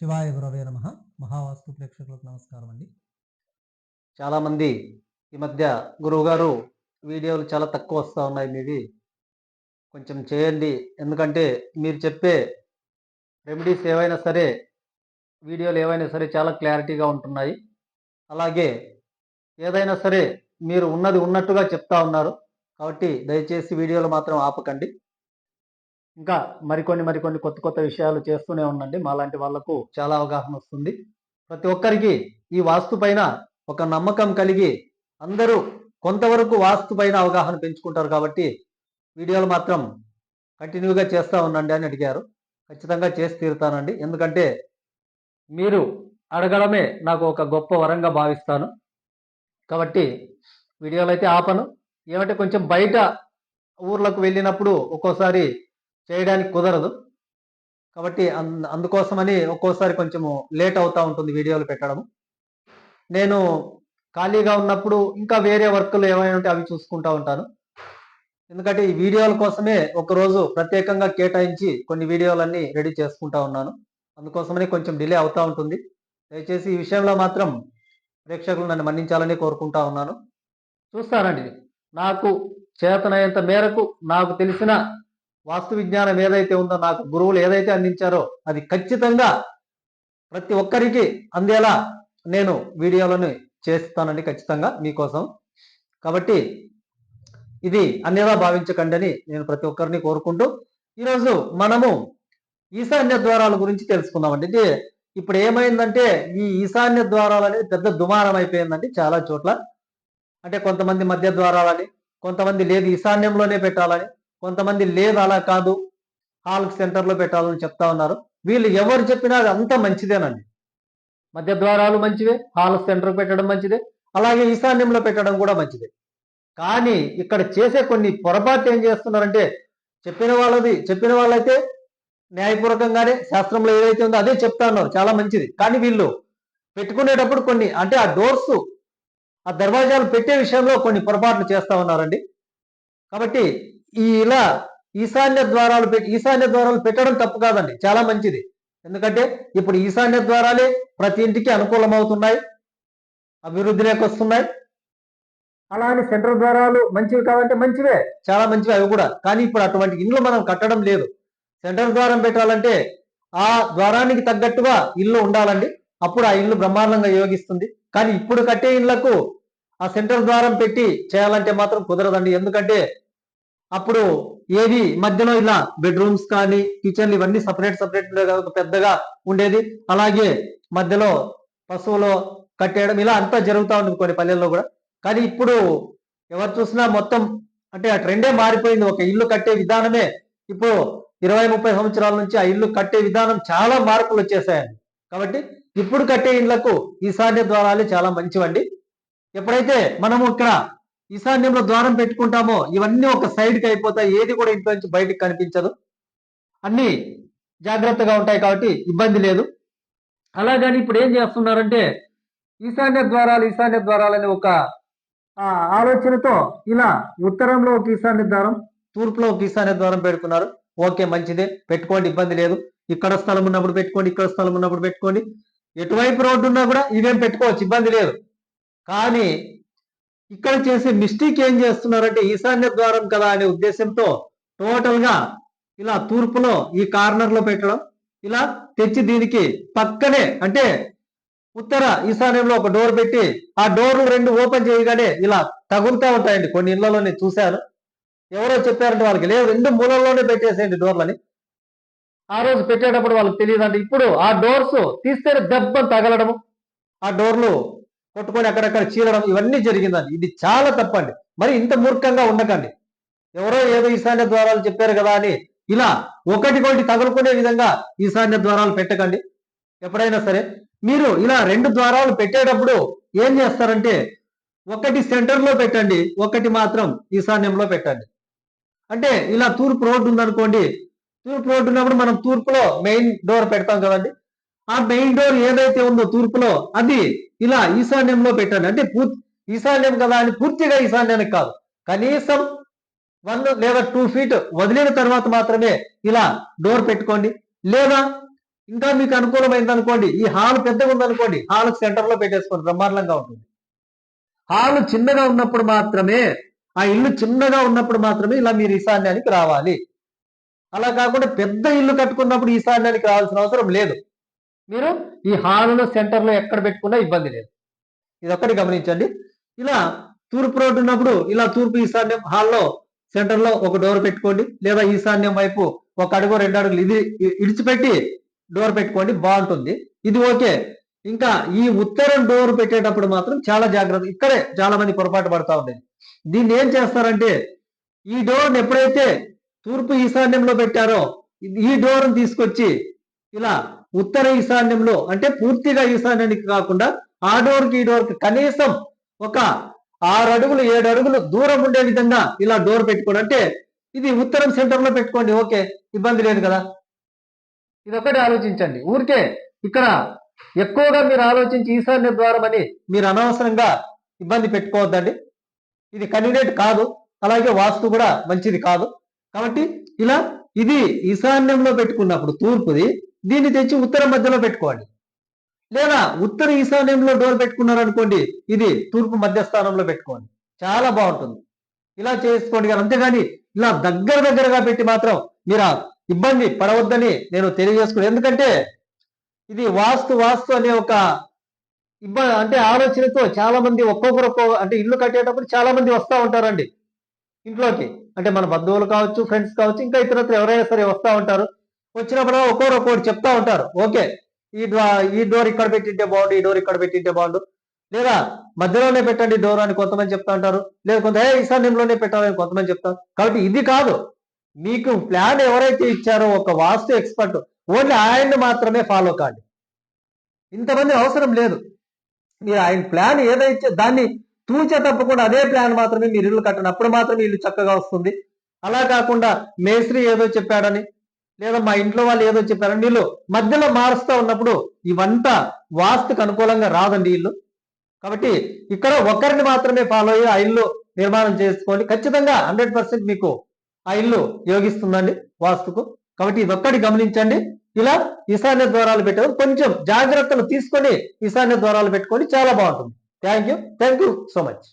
శివాయ గురవే నమ. మహావాస్తు ప్రేక్షకులకు నమస్కారం అండి. చాలామంది ఈ మధ్య గురువుగారు వీడియోలు చాలా తక్కువ వస్తూ ఉన్నాయి మీవి. కొంచెం చేయండి. ఎందుకంటే మీరు చెప్పే రెమెడీస్ ఏవైనా సరే వీడియోలు ఏవైనా సరే చాలా క్లారిటీగా ఉంటున్నాయి. అలాగే ఏదైనా సరే మీరు ఉన్నది ఉన్నట్టుగా చెప్తా ఉన్నారు. కాబట్టి దయచేసి వీడియోలు మాత్రం ఆపకండి. ఇంకా మరికొన్ని మరికొన్ని కొత్త కొత్త విషయాలు చేస్తూనే ఉండండి. మాలాంటి వాళ్ళకు చాలా అవగాహన వస్తుంది. ప్రతి ఒక్కరికి ఈ వాస్తు పైన ఒక నమ్మకం కలిగి అందరూ కొంతవరకు వాస్తు పైన అవగాహన పెంచుకుంటారు కాబట్టి వీడియోలు మాత్రం కంటిన్యూగా చేస్తూ ఉండండి అని అడిగారు. ఖచ్చితంగా చేసి తీరుతానండి. ఎందుకంటే మీరు అడగడమే నాకు ఒక గొప్ప వరంగా భావిస్తాను. కాబట్టి వీడియోలు అయితే ఆపను. ఏమంటే కొంచెం బయట ఊర్లకు వెళ్ళినప్పుడు ఒక్కోసారి చేయడానికి కుదరదు. కాబట్టి అందుకోసమని ఒక్కోసారి కొంచెము లేట్ అవుతూ ఉంటుంది వీడియోలు పెట్టడం. నేను ఖాళీగా ఉన్నప్పుడు ఇంకా వేరే వర్క్లు ఏమైనా ఉంటే అవి చూసుకుంటూ ఉంటాను. ఎందుకంటే ఈ వీడియోల కోసమే ఒకరోజు ప్రత్యేకంగా కేటాయించి కొన్ని వీడియోలన్నీ రెడీ చేసుకుంటా ఉన్నాను. అందుకోసమని కొంచెం డిలే అవుతూ ఉంటుంది. దయచేసి ఈ విషయంలో మాత్రం ప్రేక్షకులు నన్ను మన్నించాలని కోరుకుంటా ఉన్నాను. చూస్తానండి. నాకు చేతనైనంత మేరకు నాకు తెలిసిన వాస్తు విజ్ఞానం ఏదైతే ఉందో నాకు గురువులు ఏదైతే అందించారో అది ఖచ్చితంగా ప్రతి ఒక్కరికి అందేలా నేను వీడియోలను చేస్తానండి ఖచ్చితంగా మీకోసం. కాబట్టి ఇది అన్నిలా భావించకండి అని నేను ప్రతి ఒక్కరిని కోరుకుంటూ ఈరోజు మనము ఈశాన్య ద్వారాల గురించి తెలుసుకుందామండి. ఇది ఇప్పుడు ఏమైందంటే ఈ ఈశాన్య ద్వారాలు అనేది పెద్ద దుమారం అయిపోయిందండి చాలా చోట్ల. అంటే కొంతమంది మధ్య ద్వారాలని కొంతమంది లేదు ఈశాన్యంలోనే పెట్టాలని కొంతమంది లేదు అలా కాదు. హాల్ సెంటర్లో పెట్టాలని చెప్తా ఉన్నారు. వీళ్ళు ఎవరు చెప్పినా అది అంత మంచిదేనండి. మధ్య ద్వారాలు మంచివే హాల్ సెంటర్ పెట్టడం మంచిదే అలాగే ఈశాన్యంలో పెట్టడం కూడా మంచిదే. కానీ ఇక్కడ చేసే కొన్ని పొరపాటు ఏం చేస్తున్నారంటే చెప్పిన వాళ్ళది చెప్పిన వాళ్ళైతే న్యాయపూర్వకంగానే శాస్త్రంలో ఏదైతే ఉందో అదే చెప్తా ఉన్నారు. చాలా మంచిది. కానీ వీళ్ళు పెట్టుకునేటప్పుడు కొన్ని అంటే ఆ డోర్స్ ఆ దర్వాజాలు పెట్టే విషయంలో కొన్ని పొరపాట్లు చేస్తా ఉన్నారండి. కాబట్టి ఈ ఇలా ఈశాన్య ద్వారాలు పెట్టి ఈశాన్య ద్వారాలు పెట్టడం తప్పు కాదండి. చాలా మంచిది. ఎందుకంటే ఇప్పుడు ఈశాన్య ద్వారాలే ప్రతి ఇంటికి అనుకూలం అవుతున్నాయి అభివృద్ధిలోకి వస్తున్నాయి అలానే సెంట్రల్ ద్వారాలు మంచివి కావంటే మంచివే. చాలా మంచివి అవి కూడా. కానీ ఇప్పుడు అటువంటి ఇండ్లు మనం కట్టడం లేదు. సెంట్రల్ ద్వారం పెట్టాలంటే ఆ ద్వారానికి తగ్గట్టుగా ఇల్లు ఉండాలండి. అప్పుడు ఆ ఇల్లు బ్రహ్మాండంగా యోగిస్తుంది. కానీ ఇప్పుడు కట్టే ఇళ్ళకు ఆ సెంట్రల్ ద్వారం పెట్టి చేయాలంటే మాత్రం కుదరదండి. ఎందుకంటే అప్పుడు ఏవి మధ్యలో ఇలా బెడ్రూమ్స్ కానీ కిచెన్లు ఇవన్నీ సపరేట్ సపరేట్ పెద్దగా ఉండేది. అలాగే మధ్యలో పశువులు కట్టేయడం ఇలా అంతా జరుగుతూ ఉంటుంది కొన్ని పల్లెల్లో కూడా. కానీ ఇప్పుడు ఎవరు చూసినా మొత్తం అంటే ఆ ట్రెండే మారిపోయింది. ఒక ఇల్లు కట్టే విధానమే ఇప్పుడు ఇరవై ముప్పై సంవత్సరాల నుంచి ఆ ఇల్లు కట్టే విధానం చాలా మార్పులు వచ్చేసాయండి. కాబట్టి ఇప్పుడు కట్టే ఇళ్ళకు ఈశాన్య ద్వారాలే చాలా మంచివండి. ఎప్పుడైతే మనము ఇక్కడ ఈశాన్యంలో ద్వారం పెట్టుకుంటామో ఇవన్నీ ఒక సైడ్కి అయిపోతాయి ఏది కూడా ఇంట్లో నుంచి బయటకు కనిపించదు. అన్ని జాగ్రత్తగా ఉంటాయి కాబట్టి ఇబ్బంది లేదు. అలాగని ఇప్పుడు ఏం చేస్తున్నారంటే ఈశాన్య ద్వారాలు ఈశాన్య ద్వారాలని ఒక ఆలోచనతో ఇలా ఉత్తరంలో ఒక ఈశాన్య ద్వారం తూర్పులో ఒక ఈశాన్య ద్వారం పెడుతున్నారు. ఓకే మంచిదే పెట్టుకోండి ఇబ్బంది లేదు. ఇక్కడ స్థలం ఉన్నప్పుడు పెట్టుకోండి ఇక్కడ స్థలం ఉన్నప్పుడు పెట్టుకోండి. ఎటువైపు రోడ్డు ఉన్నా కూడా ఇవేం పెట్టుకోవచ్చు ఇబ్బంది లేదు. కానీ ఇక్కడ చేసే మిస్టేక్ ఏం చేస్తున్నారంటే ఈశాన్య ద్వారం కదా అనే ఉద్దేశంతో టోటల్గా ఇలా తూర్పులో ఈ కార్నర్లో పెట్టడం ఇలా తెచ్చి దీనికి పక్కనే అంటే ఉత్తర ఈశాన్యంలో ఒక డోర్ పెట్టి ఆ డోర్లు రెండు ఓపెన్ చేయగానే ఇలా తగులుతూ ఉంటాయండి. కొన్ని ఇళ్ళలో నేను చూశాను. ఎవరో చెప్పారంటే వాళ్ళకి లేదు రెండు మూలల్లోనే పెట్టేసేయండి డోర్లని. ఆ రోజు పెట్టేటప్పుడు వాళ్ళకి తెలియదు అంటే ఇప్పుడు ఆ డోర్స్ తీస్తే దెబ్బ తగలడము. ఆ డోర్లు కొట్టుకొని అక్కడక్కడ చీరడం ఇవన్నీ జరిగిందండి. ఇది చాలా తప్పండి. మరి ఇంత మూర్ఖంగా ఉండకండి. ఎవరో ఏదో ఈశాన్య ద్వారాలు చెప్పారు కదా అని ఇలా ఒకటికొకటి తగులుకునే విధంగా ఈశాన్య ద్వారాలు పెట్టకండి. ఎప్పుడైనా సరే మీరు ఇలా రెండు ద్వారాలు పెట్టేటప్పుడు ఏం చేస్తారంటే ఒకటి సెంటర్లో పెట్టండి ఒకటి మాత్రం ఈశాన్యంలో పెట్టండి. అంటే ఇలా తూర్పు రోడ్డు ఉందనుకోండి తూర్పు రోడ్డు ఉన్నప్పుడు మనం తూర్పులో మెయిన్ డోర్ పెడతాం కదండి. ఆ మెయిన్ డోర్ ఏదైతే ఉందో తూర్పులో అది ఇలా ఈశాన్యంలో పెట్టాను. అంటే పూర్తి ఈశాన్యం కదా అని పూర్తిగా ఈశాన్యానికి కాదు. కనీసం వన్ లేదా టూ ఫీట్ వదిలిన తర్వాత మాత్రమే ఇలా డోర్ పెట్టుకోండి. లేదా ఇంకా మీకు అనుకూలమైంది అనుకోండి ఈ హాల్ పెద్దగా ఉందనుకోండి హాల్ సెంటర్లో పెట్టేసుకోండి బ్రహ్మాండంగా ఉంటుంది. హాల్ చిన్నగా ఉన్నప్పుడు మాత్రమే ఆ ఇల్లు చిన్నగా ఉన్నప్పుడు మాత్రమే ఇలా మీరు ఈశాన్యానికి రావాలి. అలా కాకుండా పెద్ద ఇల్లు కట్టుకున్నప్పుడు ఈశాన్యానికి రావాల్సిన అవసరం లేదు. మీరు ఈ హాల్ను సెంటర్లో ఎక్కడ పెట్టుకున్నా ఇబ్బంది లేదు. ఇది ఒక్కటి గమనించండి. ఇలా తూర్పు రోడ్డు ఉన్నప్పుడు ఇలా తూర్పు ఈశాన్యం హాల్లో సెంటర్లో ఒక డోర్ పెట్టుకోండి. లేదా ఈశాన్యం వైపు ఒక అడుగు రెండు అడుగులు ఇది ఇడిచిపెట్టి డోర్ పెట్టుకోండి. బాగుంటుంది. ఇది ఓకే. ఇంకా ఈ ఉత్తరం డోర్ పెట్టేటప్పుడు మాత్రం చాలా జాగ్రత్త ఇక్కడే చాలా మంది పొరపాటు పడతా ఉండేది. దీన్ని ఏం చేస్తారంటే ఈ డోర్ని ఎప్పుడైతే తూర్పు ఈశాన్యంలో పెట్టారో ఈ డోర్ని తీసుకొచ్చి ఇలా ఉత్తర ఈశాన్యంలో అంటే పూర్తిగా ఈశాన్యానికి కాకుండా ఆ డోర్కి ఈ డోర్కి కనీసం ఒక ఆరు అడుగులు ఏడు అడుగులు దూరం ఉండే విధంగా ఇలా డోర్ పెట్టుకోండి. అంటే ఇది ఉత్తరం సెంటర్లో పెట్టుకోండి. ఓకే ఇబ్బంది లేదు కదా? ఇదొకటి ఆలోచించండి. ఊరికే ఇక్కడ ఎక్కువగా మీరు ఆలోచించి ఈశాన్య ద్వారం అని మీరు అనవసరంగా ఇబ్బంది పెట్టుకోవద్దండి. ఇది కన్వీనియంట్ కాదు. అలాగే వాస్తు కూడా మంచిది కాదు. కాబట్టి ఇలా ఇది ఈశాన్యంలో పెట్టుకున్నప్పుడు తూర్పుది దీన్ని తెచ్చి ఉత్తర మధ్యలో పెట్టుకోండి. లేదా ఉత్తర ఈశాన్యంలో డోర్ పెట్టుకున్నారు అనుకోండి ఇది తూర్పు మధ్యస్థానంలో పెట్టుకోండి. చాలా బాగుంటుంది. ఇలా చేసుకోండి కానీ అంతేగాని ఇలా దగ్గర దగ్గరగా పెట్టి మాత్రం మీరు ఇబ్బంది పడవద్దని నేను తెలియజేసుకున్నాను ఎందుకంటే ఇది వాస్తు వాస్తు అనే ఒక ఇబ్బంది అంటే ఆలోచనతో చాలా మంది ఒక్కొక్కరు ఒక్కొక్క అంటే ఇల్లు కట్టేటప్పుడు చాలా మంది వస్తూ ఉంటారండి. ఇంట్లోకి. అంటే మన బంధువులు కావచ్చు ఫ్రెండ్స్ కావచ్చు ఇంకా ఇతరత్ర ఎవరైనా సరే వస్తూ ఉంటారు. వచ్చినప్పుడు ఒక్కొక్కరు ఒక్కొక్కటి చెప్తా ఉంటారు. ఓకే. ఈ ఈ డోర్ ఇక్కడ పెట్టింటే బాగుండు ఈ డోర్ ఇక్కడ పెట్టింటే బాగుండు. లేదా మధ్యలోనే పెట్టండి డోర్ అని కొంతమంది చెప్తా ఉంటారు. లేదా కొంత ఈశాన్యంలోనే పెట్టాలని కొంతమంది చెప్తారు. కాబట్టి ఇది కాదు. మీకు ప్లాన్ ఎవరైతే ఇచ్చారో ఒక వాస్తు ఎక్స్పర్ట్ ఓన్లీ ఆయన్ని మాత్రమే ఫాలో కాండి. ఇంతమంది అవసరం లేదు. మీరు ఆయన ప్లాన్ ఏదైతే దాన్ని తూచే తప్పకుండా అదే ప్లాన్ మాత్రమే మీరు ఇల్లు కట్టనప్పుడు మాత్రమే ఇల్లు చక్కగా వస్తుంది. అలా కాకుండా మేస్త్రి ఏదో చెప్పాడని లేదా మా ఇంట్లో వాళ్ళు ఏదో చెప్పారండి వీళ్ళు మధ్యలో మారుస్తూ ఉన్నప్పుడు ఇవంతా వాస్తుకు అనుకూలంగా రాదండి ఇల్లు. కాబట్టి ఇక్కడ ఒకరిని మాత్రమే ఫాలో అయ్యి ఆ ఇల్లు నిర్మాణం చేసుకోండి. ఖచ్చితంగా హండ్రెడ్ పర్సెంట్ మీకు ఆ ఇల్లు యోగిస్తుందండి వాస్తుకు. కాబట్టి ఇదొక్కటి గమనించండి. ఇలా ఈశాన్య ద్వారాలు పెట్టడం కొంచెం జాగ్రత్తలు తీసుకొని ఈశాన్య ద్వారాలు పెట్టుకొని చాలా బాగుంటుంది. Thank you thank you so much